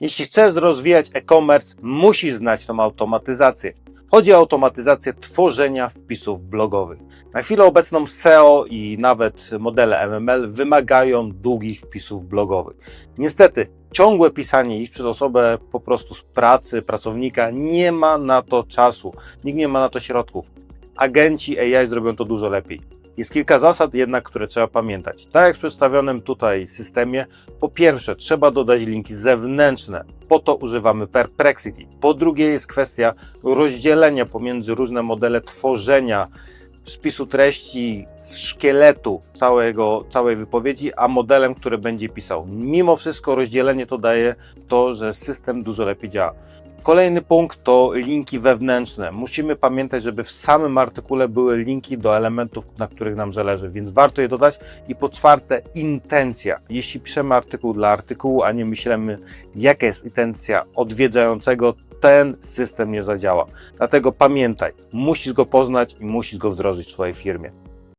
Jeśli chcesz rozwijać e-commerce, musisz znać tą automatyzację. Chodzi o automatyzację tworzenia wpisów blogowych. Na chwilę obecną SEO i nawet modele MML wymagają długich wpisów blogowych. Niestety, ciągłe pisanie ich przez osobę po prostu z pracy, pracownika, nie ma na to czasu, nikt nie ma na to środków. Agenci AI zrobią to dużo lepiej. Jest kilka zasad jednak, które trzeba pamiętać. Tak jak w przedstawionym tutaj systemie, po pierwsze trzeba dodać linki zewnętrzne, po to używamy Perplexity. Po drugie jest kwestia rozdzielenia pomiędzy różne modele tworzenia spisu treści, szkieletu całego, całej wypowiedzi, a modelem, który będzie pisał. Mimo wszystko rozdzielenie to daje to, że system dużo lepiej działa. Kolejny punkt to linki wewnętrzne. Musimy pamiętać, żeby w samym artykule były linki do elementów, na których nam zależy, więc warto je dodać. I po czwarte, intencja. Jeśli piszemy artykuł dla artykułu, a nie myślimy, jaka jest intencja odwiedzającego, ten system nie zadziała. Dlatego pamiętaj, musisz go poznać i musisz go wdrożyć w swojej firmie.